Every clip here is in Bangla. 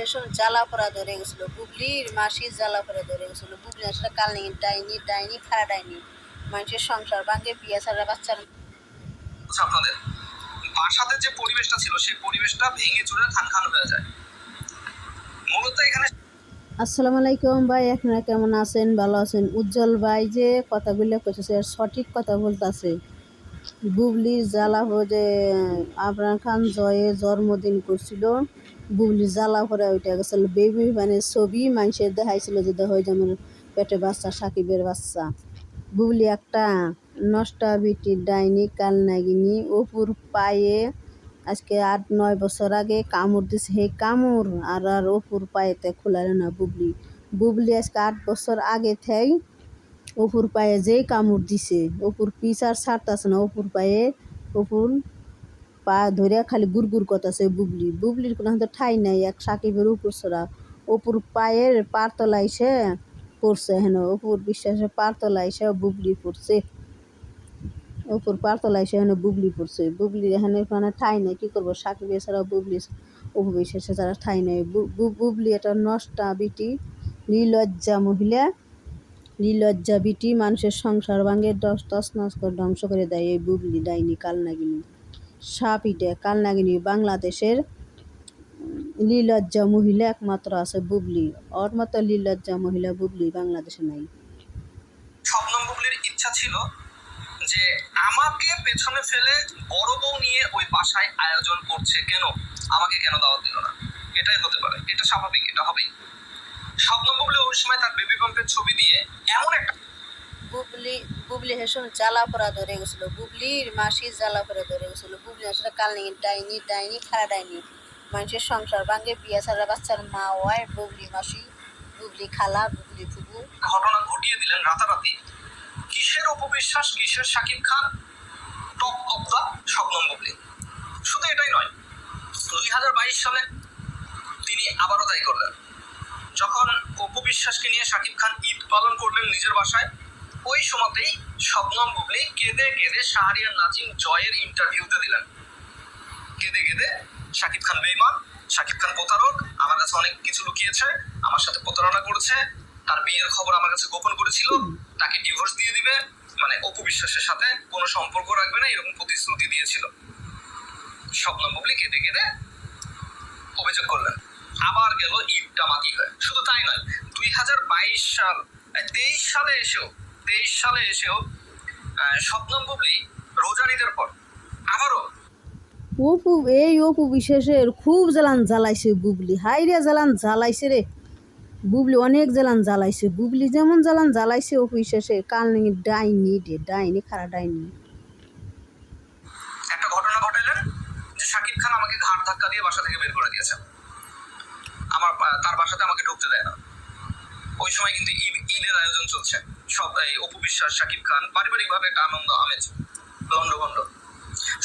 হেসন জ্বালা পড়া ধরে গেছিল। বুবলির মাসির জ্বালা পড়া ধরে গেছিল। বুবলি আসলে কালনি ডাইনি ডাইনি খারা ডাইনি। মানুষের সংসার ভাঙে বিয়া ছাড়া বাচ্চার আপনাদের বাসাতে যে পরিবেশটা ছিল সেই পরিবেশটা ভেঙে চুরে খান খান হয়ে যায়। মূলত এখানে আসসালামু আলাইকুম ভাই আপনারা কেমন আছেন? ভালো আছেন? উজ্জ্বল ভাই যে কথাগুলো কইতেছে সঠিক কথা বলতেছে। বুবলির জ্বালা যে আবরাম খান জয়ে জন্মদিন করছিল। বুবলির জ্বালা ভরে ওইটা গেছিল। বেবি মানে ছবি মানুষের দেখাইছিল যে দেখ যে আমার পেটে বাচ্চা, সাকিবের বাচ্চা। বুবলি একটা নষ্টা বিটি ডাইনি কালনাগিনী অপুর পায়ে আজকে আট, নয় বছর আগে কামড় দিছে। সেই কামড়! আর আর অপুর পায়েতে খোলারে না বুবলি। বুবলি আজকে আট বছর আগে থেই অপুর পায়ে যেই কামড় দিছে, অপুর পিছ আর ছাড়তাছে না। অপুর পায়ে অপুর পা ধরে খালি গুড়গুড় করতেছে বুবলি। বুবলির কোনো হাতে ঠাই নাই, এক সাকিবের উপর ছড়া। অপুর পায়ের পার তলায় সে পড়ছে হেন, অপুর বিশ্বাসে পার তলায় সে বুবলি পড়ছে। উপর পারতলায় সে হেন বুবলি পড়ছে। বুবলি এখানে মানে ঠাই নাই, কী করব? সাকিব এছাড়া বুবলি উপবিশ্বাসে যারা ঠাই নাই। বুবলি একটা নষ্টা বিটি, নির্লজ্জা মহিলা। নির্লজ্জা বিটি মানুষের সংসার ভাঙে, দশ দশ নস করে ধ্বংস করে দেয় এই বুবলি, ডাইনি কালনাগিনী। সাপিটে কালনাগিনী বাংলাদেশের লীলজ্জা মহিলা একমাত্র আছে বুবলি। ওর মতো লীলজ্জা মহিলা বুবলি বাংলাদেশে নাই। স্বপ্নম বুবলির ইচ্ছা ছিল যে আমাকে পেছনে ফেলে বড় বউ নিয়ে ওই বাসায় আয়োজন করছে। কেন? আমাকে কেন দাওয়াত দিল না? এটাই হতে পারে। এটা স্বাভাবিক, এটা হবেই। স্বপ্নম বুবলি ওই সময় তার বেবি পাম্পের ছবি দিয়ে এমন একটা বুবলি বুবলি হেসন জ্বালা পড়া ধরে গেছিল। বুবলির মাসির জ্বালা পড়া ধরে গেছিল। বুবলি আসলে কালনি ডাইনি ডাইনি খারা ডাইনি। মানুষের সংসার ভাঙে, বিয়া ছাড়া বাচ্চার মা হয়, বুবলি মাসি, বুবলি খালা, বুবলি ফুবু ঘটনা ঘটিয়ে দিলেন রাতারাতি। কিসের অপবিশ্বাস কিসের Shakib Khan? Top of the স্বপ্নম বুবলি। শুধু এটাই নয়, দুই হাজার বাইশ সালে তিনি আবারও তাই করলেন। যখন অপু বিশ্বাসকে নিয়ে শাকিব খান ঈদ পালন করলেন নিজের বাসায় ওই সময়তেই শবনম বুবলি কেঁদে কেঁদে শাহরিয়ার নাজিম জয়ের ইন্টারভিউতে দিলেন। কেঁদে কেঁদে শাকিব খান বেইমান শাকিব খান প্রতারক, আমার কাছে অনেক কিছু লুকিয়েছে, আমার সাথে প্রতারণা করেছে, তার বিয়ের খবর আমার কাছে গোপন করেছিল, তাকে ডিভোর্স দিয়ে দিবে মানে অপু বিশ্বাসের সাথে কোনো সম্পর্ক রাখবে না, এরকম প্রতিশ্রুতি দিয়েছিল। স্বপ্ন বুবলি কেঁদে কেঁদে অভিযোগ করলেন, আবার গেল ঈদটা মাটি হয়ে। শুধু তাই নয়, দুই হাজার বাইশ সাল তেইশ সালে এসেও সালে এসেও স্বপ্নম বুবলি রোজার ঈদের পর। আবারও। অপু এই অপু বিশেষের খুব জ্বালান জ্বালাইছে বুবলি। হাইরে জ্বালান জ্বালাইছে রে। বুবলি অনেক জ্বালান জ্বালাইছে। বুবলি যেমন জ্বালান জ্বালাইছে অপু বিশেষের কালনি ডাইনি রে ডাইনি খারা ডাইনি। একটা ঘটনা ঘটালেন যে শাকিব খান আমাকে ঘাট ধাক্কা দিয়ে বাসা থেকে বের করে দিয়েছে। আমার তার বাসাতে আমাকে ঢুকতে দেয় না। ওই সময় কিন্তু ঈদের আয়োজন চলছে। সব এই অপু বিশ্বাস, শাকিব খান পারিবারিকভাবে একটা আনন্দ, আমেজ লন্ডভন্ড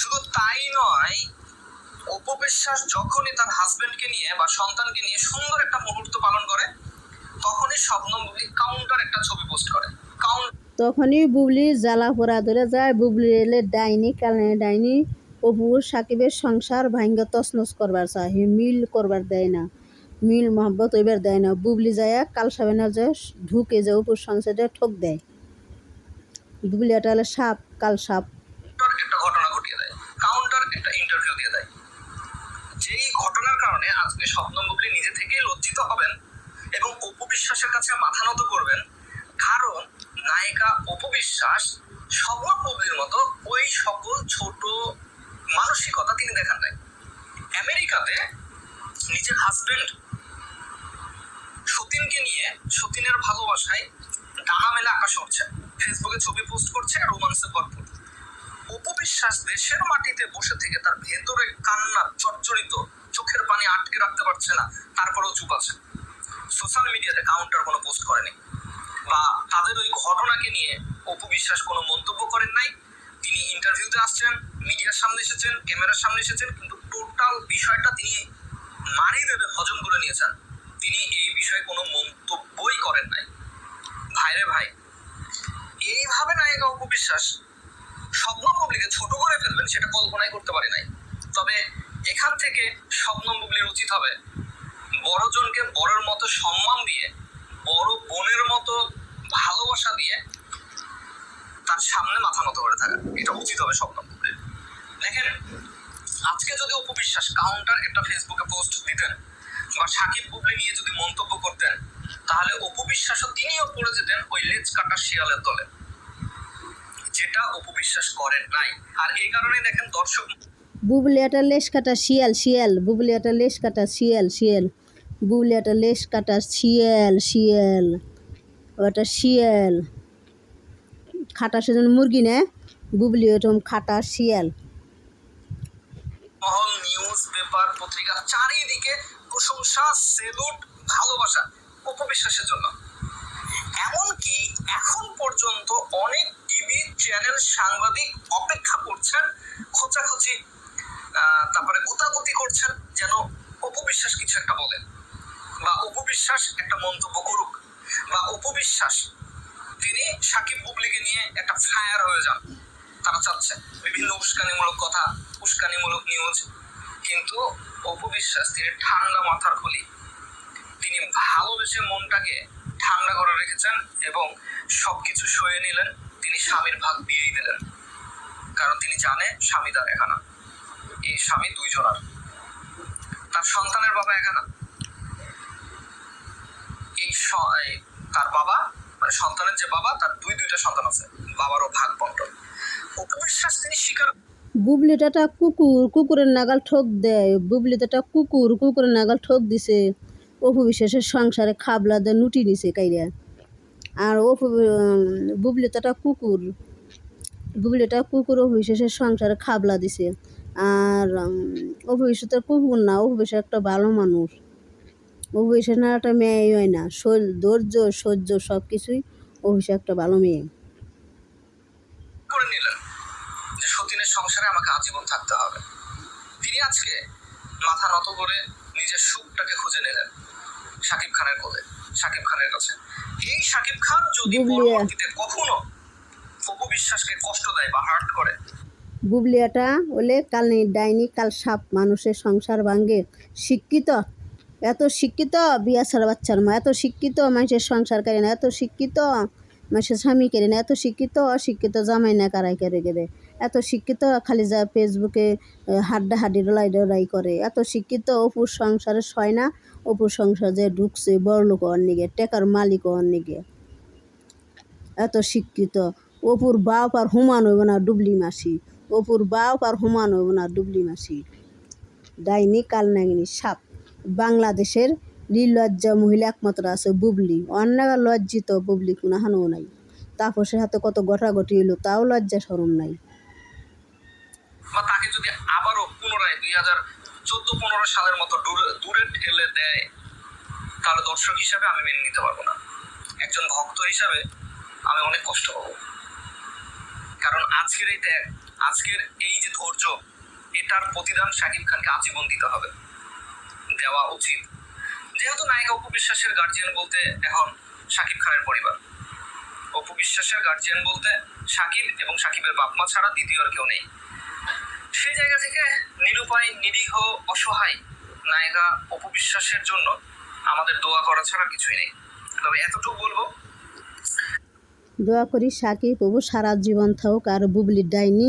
শুধু তাই নয়, অপু বিশ্বাস যখনই তার হাজবেন্ডকে নিয়ে বা সন্তানকে নিয়ে সুন্দর একটা মুহূর্ত পালন করে, তখনই স্বপ্নম বুবলি কাউন্টার একটা ছবি পোস্ট করে। কাউন্ট তখনই বুবলি জ্বালা পোড়া ধরে যায়, বুবলি এলে ডাইনি কালনে ডাইনি, অপু সাকিবের সংসার ভাঙ্গ তছনছ করবার চায়, মিল করবার দেয় না। মিল মহব্বত এবার দেয় না। বুবলি যায় কাল সাবেনা যে ঢুকে যে অপুর সংসারে ঠক দেয়। বুবলি এটা সাপ কাল সাপ একটা ঘটনা ঘটিয়ে দেয়। কাউন্টার একটা ইন্টারভিউ দিয়ে যেই ঘটনার কারণে আজকে স্বপ্ন নিজে থেকেই লজ্জিত হবেন এবং কাছে মাথা নত করবেন, কারণ নায়িকা মতো ওই সকল ছোট মানসিকতা তিনি দেখান আমেরিকাতে নিজের হাজবেন্ড সতীনকে নিয়ে সতীনের ভালোবাসায় ডানা মেলে আকাশ উঠছে। ফেসবুকে ছবি পোস্ট করছে রোমান্সে ভরপুর উপবিশ্বাস দেশের মাটিতে বসে থেকে তার ভেতরে কান্না জর্জরিত চোখের পানি আটকে রাখতে পারছে না, তারপরেও চুপ আছে। সোশ্যাল মিডিয়াতে কাউন্টার কোনো পোস্ট করেনি। বা তাদের ওই ঘটনাকে নিয়ে উপবিশ্বাস কোনো মন্তব্য করেন নাই। তিনি ইন্টারভিউতে আসছেন মিডিয়ার সামনে এসেছেন ক্যামেরার সামনে এসেছেন, কিন্তু টোটাল বিষয়টা তিনি মারি দেবে হজম করে নিয়েছেন। তিনি এই বিষয়ে কোনো মন্তব্যই করেন নাই। ভাইরে ভাই, এইভাবে নায়িকা উপবিশ্বাস স্বপ্ন বুবলিকে ছোট করে ফেলবেন সেটা কল্পনাই করতে পারি নাই। তবে এখান থেকে স্বপ্ন বুবলির উচিত হবে, বড়জনকে বড়ের মতো সম্মান দিয়ে, বড় বোনের মতো ভালোবাসা দিয়ে তার সামনে মাথা নত করে থাকা। এটা উচিত হবে স্বপ্ন বুবলির দেখেন, আজকে যদি অপবিশ্বাস কাউন্টার একটা ফেসবুকে পোস্ট দিতেন বা সাকিব বুবলি নিয়ে যদি মন্তব্য করতেন, তাহলে অপু তিনিও পড়ে যেতেন ওই লেজ কাটা শিয়ালের দলে যেটা করেন নাই। আর এই কারণেই দেখেন দর্শক বুবলিয়াটা লেশ কাটা শিয়াল শিয়াল। বুবলিয়াটা লেশ কাটা শিয়াল শিয়াল। বুবলিয়াটা লেশ কাটা শিয়াল শিয়াল। ওটা শিয়াল। খাটা সেজন্য মুরগি না। বুবলি ওরকম খাটা শিয়াল। মহল নিউজ পেপার পত্রিকা চারিদিকে প্রশংসা, সেলুট, ভালোবাসা উপবিশ্বাসের জন্য। এমনকি এখন পর্যন্ত অনেক টিভি চ্যানেল সাংবাদিক অপেক্ষা করছেন, খোঁচাখুচি তারপরে গুতাগুতি করছেন যেন উপবিশ্বাস কিছু একটা বলেন। বা উপবিশ্বাস একটা মন্তব্য করুক, বা উপবিশ্বাস তিনি সাকিব বুবলিকে নিয়ে একটা ফায়ার হয়ে যান। তারা চাচ্ছে। বিভিন্ন উস্কানিমূলক কথা, উস্কানিমূলক নিউজ কিন্তু অপবিশ্বাস তিনি ঠান্ডা মাথার খুলি। তিনি ভালোবেসে মনটাকে ঠান্ডা করে রেখেছেন এবং সবকিছু সয়ে নিলেন। তিনি স্বামীর ভাগ দিয়েই দিলেন। কারণ তিনি জানে স্বামী তার একানা এই স্বামী দুইজনার। তার সন্তানের বাবা স- এই তার বাবা মানে সন্তানের যে বাবা, তার দুই দুইটা সন্তান আছে। বাবারও ভাগ বন্টন উপবিশ্বাস তিনি স্বীকার বুবলিটাটা কুকুর, কুকুরের নাগাল ঠোক দেয়। বুবলিটাটা কুকুর, কুকুরের নাগাল ঠোক দিছে। অপু সংসারে খাবলা দিয়ে নুটি নিছে কাইরা। আর অপু বুবলিটাটা কুকুর। বুবলিটা কুকুর, অপু সংসারে খাবলা দিছে। আর অপু কুকুর না, অপু একটা ভালো মানুষ। অপু বিশ্বাস না একটা মেয়ে হয় না। ধৈর্য, সহ্য সব কিছুই অপু একটা ভালো মেয়ে। করে সতীনের সংসারে আমাকে আজীবন থাকতে হবে। তিনি আজকে মাথা নত করে নিজের সুখটাকে খুঁজে নিলেন শাকিব খানের কোলে শাকিব খানের কাছে। এই শাকিব খান যদি পরবর্তীতে কখনো অপু বিশ্বাসকে কষ্ট দেয় বা হার্ট করে বুবলিয়াটা ওলে কাল ডাইনি কাল সাপ মানুষের সংসার ভাঙ্গে। শিক্ষিত এত শিক্ষিত বিয়া ছাড়া বাচ্চার মা এত শিক্ষিত মানুষের সংসার করে না এত শিক্ষিত মানুষের স্বামী করে না এত শিক্ষিত অশিক্ষিত জামাই না কারাই করে গেলে এত শিক্ষিত খালি যা ফেসবুকে হাড্ডা হাড্ডি ডলাই ডলাই করে। এত শিক্ষিত অপুর সংসারে সয় না, অপুর সংসার যে ঢুকছে বড় লোক অন্যগে টেকার মালিক অন্যগে এত শিক্ষিত, অপুর বাপ আর হুমান হইব না ডুবলি মাসি, অপুর বাপ আর হুমান হইব না ডুবলি মাসি। ডাইনি, কালনাগিনী, সাপ। বাংলাদেশের নির্লজ্জা মহিলা একমাত্র আছে বুবলি। অন্যায় লজ্জিত বুবলি কোনাহানো নাই। তাপসের হাতে কত গটাগটি এলো তাও লজ্জা সরম নাই। বা তাকে যদি আবারও পুনরায় দুই হাজার চোদ্দ পনেরো সালের মতো দূরে ঠেলে দেয়, তাহলে দর্শক হিসাবে আমি মেনে নিতে পারব না। একজন ভক্ত হিসাবে আমি অনেক কষ্ট পাবো। কারণ আজকের এই ত্যাগ, আজকের এই যে ধৈর্য, এটার প্রতিদান শাকিব খানকে আজীবন দিতে হবে। দেওয়া উচিত। যেহেতু নায়িকা অপু বিশ্বাসের গার্জিয়ান বলতে এখন শাকিব খানের পরিবার। অপু বিশ্বাসের গার্জিয়ান বলতে শাকিব এবং শাকিবের বাপ মা ছাড়া দ্বিতীয় আর কেউ নেই। সেই জায়গা থেকে নিরুপায় নিরীহ অসহায় নায়িকা অপবিশ্বাসের জন্য আমাদের দোয়া করা ছাড়া কিছুই নেই। তবে এতটুকু বলব দোয়া করি সাকিব অপু সারা জীবন থাকুক আর বুবলির ডাইনি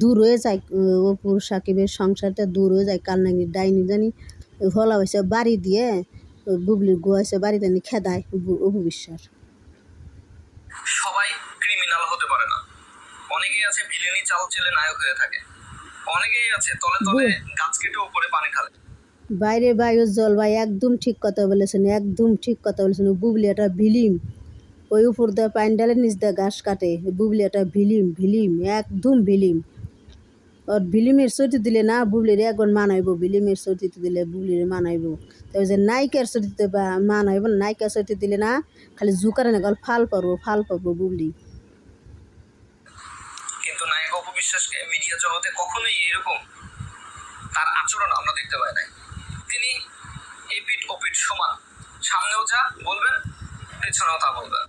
দূর হয়ে যায় অপুর সাকিবের সংসারটা দূর হয়ে যায় কাল কালনাগির ডাইনি জানি হলা হয়েছে বাড়ি দিয়ে বুবলির গোয়াছে বাড়িতে নি খেদায় অপু বিশ্বাস। সবাই ক্রিমিনাল হতে পারে না। অনেকেই আছে ভিলেনি চাল চেলে নায়ক হয়ে থাকে। অনেকেই আছে তলে তলে গাছ কেটে উপরে পানি ঢালে। বাইরে বায়ুর জল ভাই একদম ঠিক কথা বলেছেন একদম ঠিক কথা বলেছেন। বুবলি একটা ভিলিম ওই উপর দিয়ে প্যান্ডেলের নিচ দিয়ে ঘাস কাটে। বুবলি একটা ভিলিম ভিলিম একদম ভিলিম। ওর ভিলিমের চরিত্র দিলে না বুবলির একবার মানাইব ভিলিমের চরিত্র দিলে বুবলির মানাইব তবে যে চরিত্র বা মানাইব না নায়িকার চরিত্র দিলে না খালি জুকারে না গল ফাল পারব ফাল পারব বুবলি কিন্তু নায়ক অপবিশ্বাসকে মিডিয়া জগতে কখনোই এরকম তার আচরণ আমরা দেখতে পাই নাই। তিনি এপিট ওপিট সমান। সামনেও যা, বলবেন, পেছনেও তা বলবেন।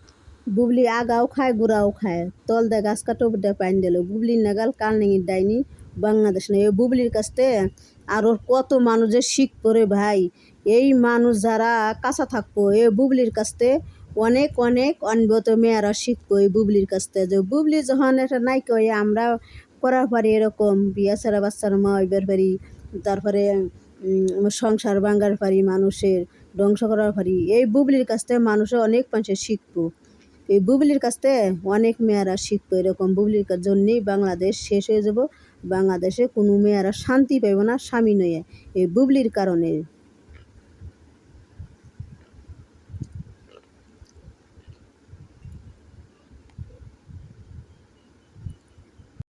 বুবলি আগাও খায় গুড়াও খায়। তল দে গাছ কাটো দিয়ে প্যান্ডেল বুবলির নাগাল, কাল কালনাঙির ডাইনি, বাংলাদেশ না এই বুবলির কাছ থেকে আর ওর কত মানুষ যে শিখ পরে ভাই। এই মানুষ যারা কাঁচা থাকব, এ বুবলির কাছতে অনেক অনেক অনবত মেয়েরা শিখব এই বুবলির কাছতে। যে বুবলি যখন একটা হয়ে আমরা করার পারি এরকম বিয়া ছাড়া বাচ্চার মা হইবার পারি তারপরে সংসার ভাঙ্গার পারি মানুষের ধ্বংস করার পারি এই বুবলির কাছ থেকে মানুষে অনেক মানুষের শিখব। এই বুবলির কাছ থেকে অনেক মেয়েরা শিখব এরকম বুবলির জন্যেই বাংলাদেশ শেষ হয়ে যাব। বাংলাদেশে কোনো মেয়েরা শান্তি পাইব না, স্বামী নয়ে এই বুবলির কারণে